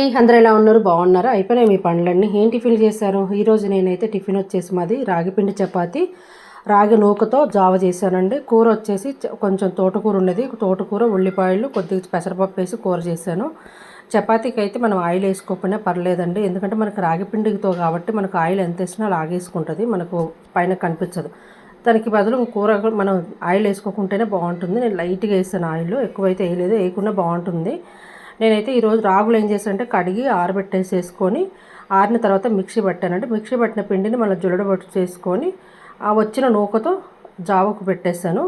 ఏ అందరూ ఎలా ఉన్నారు? బాగున్నారా? అయిపోయినాయి మీ పండ్లన్నీ. ఏం టిఫిన్ చేశారు? ఈరోజు నేనైతే టిఫిన్ వచ్చేసి మాది రాగిపిండి చపాతి రాగి నూకతో జావ చేశానండి. కూర వచ్చేసి కొంచెం తోటకూర ఉన్నది. తోటకూర ఉల్లిపాయలు కొద్దిగా పెసరపప్పు వేసి కూర చేశాను. చపాతీకి అయితే మనం ఆయిల్ వేసుకోకపోయినా పర్లేదండి. ఎందుకంటే మనకు రాగి పిండితో కాబట్టి మనకు ఆయిల్ ఎంత వేసినా లాగేసుకుంటుంది మనకు పైన కనిపించదు. దానికి బదులు కూర మనం ఆయిల్ వేసుకోకుంటేనే బాగుంటుంది. నేను లైట్గా వేసాను ఆయిల్. ఎక్కువైతే వేయలేదు. వేయకుండా బాగుంటుంది. నేనైతే ఈరోజు రాగులు ఏం చేశానంటే కడిగి ఆరబెట్టేసేసుకొని ఆరిన తర్వాత మిక్సీ పట్టానంటే మిక్సీ పట్టిన పిండిని మళ్ళీ జుల్లడబట్టు చేసుకొని ఆ వచ్చిన నూకతో జావకు పెట్టేశాను.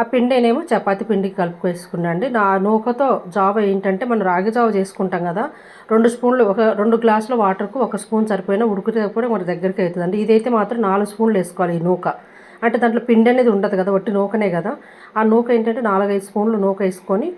ఆ పిండినేమో చపాతి పిండికి కలుపుకేసుకున్నాండి అండి నా నూకతో జావ ఏంటంటే మనం రాగి జావ చేసుకుంటాం కదా రెండు స్పూన్లు ఒక రెండు గ్లాసుల వాటర్కు ఒక స్పూన్ సరిపోయినా ఉడికితే కూడా మన దగ్గరికి అవుతుందండి. ఇదైతే మాత్రం నాలుగు స్పూన్లు వేసుకోవాలి ఈ నూక. అంటే దాంట్లో పిండి అనేది ఉండదు కదా ఒట్టి నూకనే కదా. ఆ నూక ఏంటంటే నాలుగైదు స్పూన్లు నూక వేసుకొని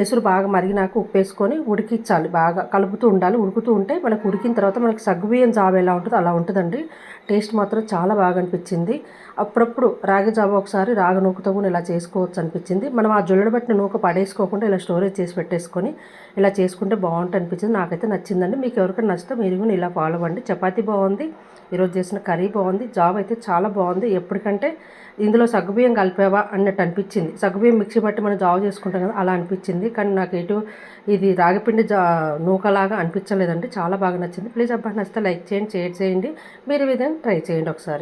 ఎసురు బాగా మరిగినాక ఉప్పు వేసుకొని ఉడికించాలి. బాగా కలుపుతూ ఉండాలి. ఉడుకుతూ ఉంటే మనకు ఉడికిన తర్వాత మనకు సగ్గుబియ్యం జాబ్ ఎలా ఉంటుందో అలా ఉంటుందండి. టేస్ట్ మాత్రం చాలా బాగా అనిపించింది. అప్పుడప్పుడు రాగి జావ ఒకసారి రాగి నూకతో కూడా ఇలా చేసుకోవచ్చు అనిపించింది. మనం ఆ జొల్లడబట్టిన నూక పడేసుకోకుండా ఇలా స్టోరేజ్ చేసి పెట్టేసుకొని ఇలా చేసుకుంటే బాగుంటుంది అనిపించింది. నాకైతే నచ్చిందండి. మీకు ఎవరికైనా నచ్చితే మీరు కూడా ఇలా ఫాలో అవ్వండి. చపాతీ బాగుంది. ఈరోజు చేసిన కర్రీ బాగుంది. జాబ్ అయితే చాలా బాగుంది. ఎప్పటికంటే ఇందులో సగ్గుబియ్యం కలిపావా అన్నట్టు అనిపించింది. సగ్గుబియ్యం మిక్సీ బట్టి మనం జాబ్ చేసుకుంటాం కదా అలా అనిపించింది. కానీ నాకు ఎటు ఇది రాగిపిండి జా నూకలాగా అనిపించలేదండి. చాలా బాగా నచ్చింది. ప్లీజ్ అబ్బాయి నచ్చితే లైక్ చేయండి షేర్ చేయండి. మీరు విధంగా ట్రై చేయండి ఒకసారి.